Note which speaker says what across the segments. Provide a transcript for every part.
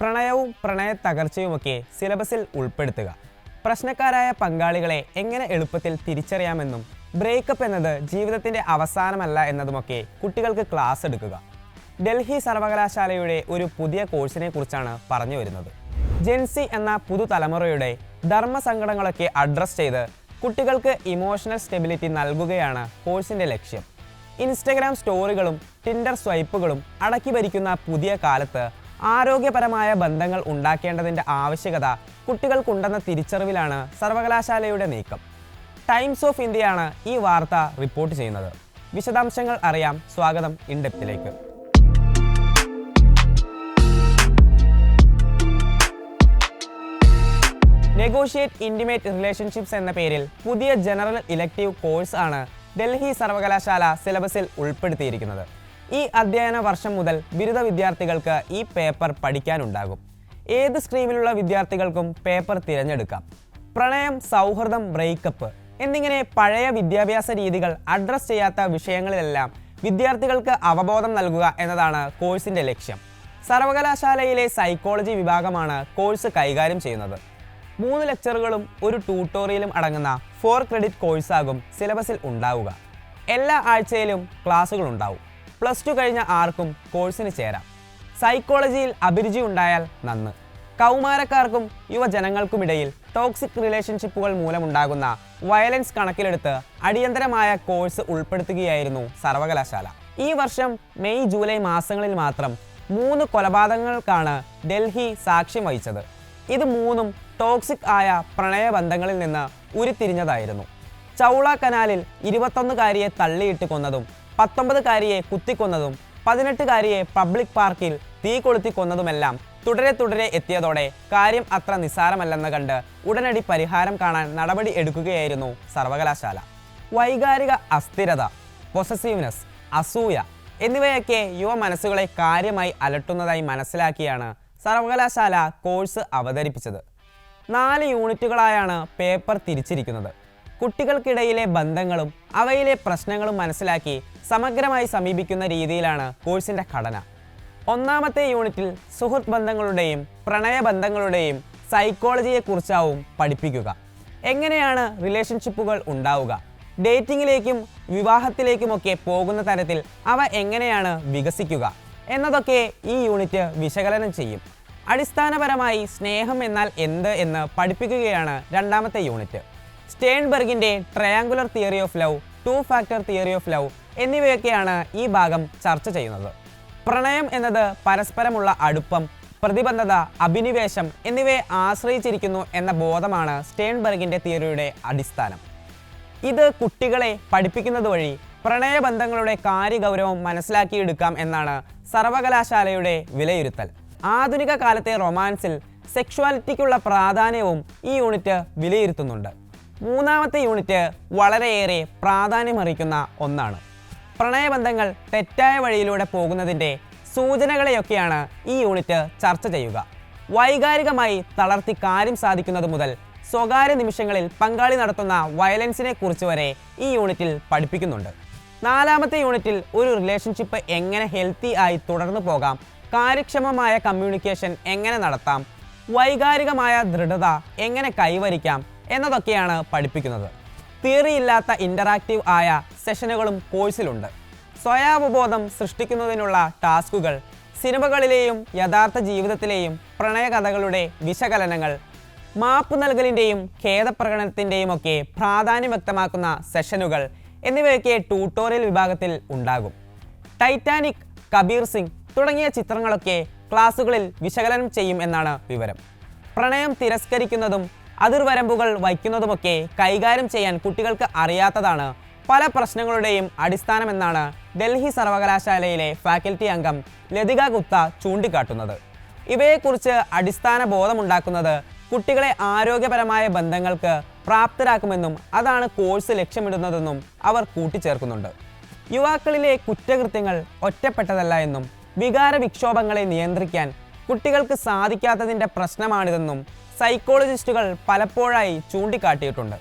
Speaker 1: പ്രണയവും പ്രണയ തകർച്ചയുമൊക്കെ സിലബസിൽ ഉൾപ്പെടുത്തുക. പ്രശ്നക്കാരായ പങ്കാളികളെ എങ്ങനെ എളുപ്പത്തിൽ തിരിച്ചറിയാമെന്നും ബ്രേക്കപ്പ് എന്നത് ജീവിതത്തിന്റെ അവസാനമല്ല എന്നതുമൊക്കെ കുട്ടികൾക്ക് ക്ലാസ് എടുക്കുക. ഡൽഹി സർവകലാശാലയുടെ ഒരു പുതിയ കോഴ്സിനെ കുറിച്ചാണ് പറഞ്ഞു വരുന്നത്. ജെൻസി എന്ന പുതുതലമുറയുടെ ധർമ്മസങ്കടങ്ങളൊക്കെ അഡ്രസ് ചെയ്ത് കുട്ടികൾക്ക് ഇമോഷണൽ സ്റ്റെബിലിറ്റി നൽകുകയാണ് കോഴ്സിന്റെ ലക്ഷ്യം. ഇൻസ്റ്റഗ്രാം സ്റ്റോറികളും ടിൻഡർ സ്വൈപ്പുകളും അടക്കി ഭരിക്കുന്ന പുതിയ കാലത്ത് ആരോഗ്യപരമായ ബന്ധങ്ങൾ ഉണ്ടാക്കേണ്ടതിന്റെ ആവശ്യകത കുട്ടികൾക്കുണ്ടെന്ന തിരിച്ചറിവിലാണ് സർവകലാശാലയുടെ നീക്കം. ടൈംസ് ഓഫ് ഇന്ത്യയാണ് ഈ വാർത്ത റിപ്പോർട്ട് ചെയ്യുന്നത്. വിശദാംശങ്ങൾ അറിയാം. സ്വാഗതം ഇൻഡെപ്തിലേക്ക്. നെഗോഷിയേറ്റ് ഇന്റിമേറ്റ് റിലേഷൻഷിപ്സ് എന്ന പേരിൽ പുതിയ ജനറൽ ഇലക്റ്റീവ് കോഴ്സ് ആണ് ഡൽഹി സർവകലാശാല സിലബസിൽ ഉൾപ്പെടുത്തിയിരിക്കുന്നത്. ഈ അധ്യയന വർഷം മുതൽ ബിരുദ വിദ്യാർത്ഥികൾക്ക് ഈ പേപ്പർ പഠിക്കാനുണ്ടാകും. ഏത് സ്ട്രീമിലുള്ള വിദ്യാർത്ഥികൾക്കും പേപ്പർ തിരഞ്ഞെടുക്കാം. പ്രണയം സൗഹൃദം ബ്രേക്കപ്പ് എന്നിങ്ങനെ പഴയ വിദ്യാഭ്യാസ രീതികൾ അഡ്രസ് ചെയ്യാത്ത വിഷയങ്ങളിലെല്ലാം വിദ്യാർത്ഥികൾക്ക് അവബോധം നൽകുക എന്നതാണ് കോഴ്സിന്റെ ലക്ഷ്യം. സർവകലാശാലയിലെ സൈക്കോളജി വിഭാഗമാണ് കോഴ്സ് കൈകാര്യം ചെയ്യുന്നത്. മൂന്ന് ലെക്ചറുകളും ഒരു ട്യൂട്ടോറിയലും അടങ്ങുന്ന ഫോർ ക്രെഡിറ്റ് കോഴ്സാകും സിലബസിൽ ഉണ്ടാവുക. എല്ലാ ആഴ്ചയിലും ക്ലാസ്സുകൾ ഉണ്ടാവും. പ്ലസ് ടു കഴിഞ്ഞ ആർക്കും കോഴ്സിന് ചേരാം. സൈക്കോളജിയിൽ അഭിരുചി ഉണ്ടായാൽ നന്ന്. കൗമാരക്കാർക്കും യുവജനങ്ങൾക്കുമിടയിൽ ടോക്സിക് റിലേഷൻഷിപ്പുകൾ മൂലമുണ്ടാകുന്ന വയലൻസ് കണക്കിലെടുത്ത് അടിയന്തരമായ കോഴ്സ് ഉൾപ്പെടുത്തുകയായിരുന്നു സർവകലാശാല. ഈ വർഷം മെയ് ജൂലൈ മാസങ്ങളിൽ മാത്രം മൂന്ന് കൊലപാതകങ്ങൾക്കാണ് ഡൽഹി സാക്ഷ്യം വഹിച്ചത്. ഇത് മൂന്നും ടോക്സിക് ആയ പ്രണയബന്ധങ്ങളിൽ നിന്ന് ഉരുത്തിരിഞ്ഞതായിരുന്നു. ചൗള കനാലിൽ ഇരുപത്തൊന്നുകാരിയെ തള്ളിയിട്ട് കൊന്നതും പത്തൊമ്പതുകാരിയെ കുത്തിക്കൊന്നതും പതിനെട്ടുകാരിയെ പബ്ലിക് പാർക്കിൽ തീ കൊളുത്തി കൊന്നതുമെല്ലാം തുടരെ തുടരെ എത്തിയതോടെ കാര്യം അത്ര നിസ്സാരമല്ലെന്ന് കണ്ട് ഉടനടി പരിഹാരം കാണാൻ നടപടി എടുക്കുകയായിരുന്നു സർവകലാശാല. വൈകാരിക അസ്ഥിരത പൊസസീവ്നെസ് അസൂയ എന്നിവയൊക്കെ യുവ മനസ്സുകളെ കാര്യമായി അലട്ടുന്നതായി മനസ്സിലാക്കിയാണ് സർവകലാശാല കോഴ്സ് അവതരിപ്പിച്ചത്. നാല് യൂണിറ്റുകളായാണ് പേപ്പർ തിരിച്ചിരിക്കുന്നത്. കുട്ടികൾക്കിടയിലെ ബന്ധങ്ങളും അവയിലെ പ്രശ്നങ്ങളും മനസ്സിലാക്കി സമഗ്രമായി സമീപിക്കുന്ന രീതിയിലാണ് കോഴ്സിന്റെ ഘടന. ഒന്നാമത്തെ യൂണിറ്റിൽ സുഹൃത്ത് ബന്ധങ്ങളുടെയും പ്രണയബന്ധങ്ങളുടെയും സൈക്കോളജിയെക്കുറിച്ചാവും പഠിപ്പിക്കുക. എങ്ങനെയാണ് റിലേഷൻഷിപ്പുകൾ ഉണ്ടാവുക? ഡേറ്റിങ്ങിലേക്കും വിവാഹത്തിലേക്കുമൊക്കെ പോകുന്ന തരത്തിൽ അവ എങ്ങനെയാണ് വികസിക്കുക? എന്നതൊക്കെ ഈ യൂണിറ്റ് വിശകലനം ചെയ്യും. അടിസ്ഥാനപരമായി സ്നേഹം എന്നാൽ എന്ത് എന്ന് പഠിപ്പിക്കുകയാണ് രണ്ടാമത്തെ unit. സ്റ്റേൺബർഗിന്റെ triangular theory of love two factor theory of love എന്നിവയൊക്കെയാണ് ഈ ഭാഗം ചർച്ച ചെയ്യുന്നത്. പ്രണയം എന്നത് പരസ്പരമുള്ള അടുപ്പം പ്രതിബദ്ധത അഭിനിവേശം എന്നിവയെ ആശ്രയിച്ചിരിക്കുന്നു എന്ന ബോധമാണ് സ്റ്റേൺബർഗിന്റെ തിയറിയുടെ അടിസ്ഥാനം. ഇത് കുട്ടികളെ പഠിപ്പിക്കുന്നത് വഴി പ്രണയബന്ധങ്ങളുടെ കാര്യഗൗരവം മനസ്സിലാക്കിയെടുക്കാം എന്നാണ് സർവകലാശാലയുടെ വിലയിരുത്തൽ. ആധുനിക കാലത്തെ റൊമാൻസിൽ സെക്ഷുവാലിറ്റിക്കുള്ള പ്രാധാന്യവും ഈ യൂണിറ്റ് വിലയിരുത്തുന്നുണ്ട്. മൂന്നാമത്തെ യൂണിറ്റ് വളരെയേറെ പ്രാധാന്യമറിയിക്കുന്ന ഒന്നാണ്. പ്രണയബന്ധങ്ങൾ തെറ്റായ വഴിയിലൂടെ പോകുന്നതിന്റെ സൂചനകളെയൊക്കെയാണ് ഈ യൂണിറ്റ് ചർച്ച ചെയ്യുക. വൈകാരികമായി തളർത്തി കാര്യം സാധിക്കുന്നത് മുതൽ സ്വകാര്യ നിമിഷങ്ങളിൽ പങ്കാളി നടത്തുന്ന വയലൻസിനെ കുറിച്ച് വരെ ഈ യൂണിറ്റിൽ പഠിപ്പിക്കുന്നുണ്ട്. നാലാമത്തെ യൂണിറ്റിൽ ഒരു റിലേഷൻഷിപ്പ് എങ്ങനെ ഹെൽത്തി ആയി തുടർന്നു പോകാം കാര്യക്ഷമമായ കമ്മ്യൂണിക്കേഷൻ എങ്ങനെ നടത്താം വൈകാരികമായ ദൃഢത എങ്ങനെ കൈവരിക്കാം എന്നതൊക്കെയാണ് പഠിപ്പിക്കുന്നത്. തിയറി ഇല്ലാത്ത ഇന്ററാക്റ്റീവ് ആയ സെഷനുകളും കോഴ്സിലുണ്ട് സ്വയാവബോധം സൃഷ്ടിക്കുന്നതിനുള്ള ടാസ്കുകൾ സിനിമകളിലെയും യഥാർത്ഥ ജീവിതത്തിലെയും പ്രണയകഥകളുടെ വിശകലനങ്ങൾ മാപ്പ് നൽകലിന്റെയും ഖേദപ്രകടനത്തിന്റെയും ഒക്കെ പ്രാധാന്യം വ്യക്തമാക്കുന്ന സെഷനുകൾ എന്നിവയൊക്കെ ട്യൂട്ടോറിയൽ വിഭാഗത്തിൽ ഉണ്ടാകും. ടൈറ്റാനിക് കബീർ സിംഗ് തുടങ്ങിയ ചിത്രങ്ങളൊക്കെ ക്ലാസ്സുകളിൽ വിശകലനം ചെയ്യും എന്നാണ് വിവരം. പ്രണയം തിരസ്കരിക്കുന്നതും അതിർവരമ്പുകൾ വയ്ക്കുന്നതുമൊക്കെ കൈകാര്യം ചെയ്യാൻ കുട്ടികൾക്ക് അറിയാത്തതാണ് പല പ്രശ്നങ്ങളുടെയും അടിസ്ഥാനമെന്നാണ് ഡൽഹി സർവകലാശാലയിലെ ഫാക്കൽറ്റി അംഗം ലതിക ഗുപ്ത ചൂണ്ടിക്കാട്ടുന്നത്. ഇവയെക്കുറിച്ച് അടിസ്ഥാന ബോധമുണ്ടാക്കുന്നത് കുട്ടികളെ ആരോഗ്യപരമായ ബന്ധങ്ങൾക്ക് പ്രാപ്തരാക്കുമെന്നും അതാണ് കോഴ്സ് ലക്ഷ്യമിടുന്നതെന്നും അവർ കൂട്ടിച്ചേർക്കുന്നുണ്ട്. യുവാക്കളിലെ കുറ്റകൃത്യങ്ങൾ ഒറ്റപ്പെട്ടതല്ല എന്നും വികാര വിക്ഷോഭങ്ങളെ നിയന്ത്രിക്കാൻ കുട്ടികൾക്ക് സാധിക്കാത്തതിന്റെ പ്രശ്നമാണിതെന്നും സൈക്കോളജിസ്റ്റുകൾ പലപ്പോഴായി ചൂണ്ടിക്കാട്ടിയിട്ടുണ്ട്.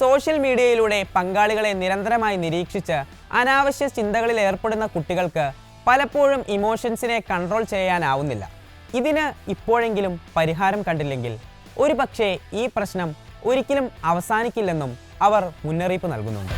Speaker 1: സോഷ്യൽ മീഡിയയിലൂടെ പങ്കാളികളെ നിരന്തരമായി നിരീക്ഷിച്ച് അനാവശ്യ ചിന്തകളിൽ ഏർപ്പെടുന്ന കുട്ടികൾക്ക് പലപ്പോഴും ഇമോഷൻസിനെ കൺട്രോൾ ചെയ്യാനാവുന്നില്ല. ഇതിന് ഇപ്പോഴെങ്കിലും പരിഹാരം കണ്ടില്ലെങ്കിൽ ഒരുപക്ഷേ ഈ പ്രശ്നം ഒരിക്കലും അവസാനിക്കില്ലെന്നും അവർ മുന്നറിയിപ്പ് നൽകുന്നുണ്ട്.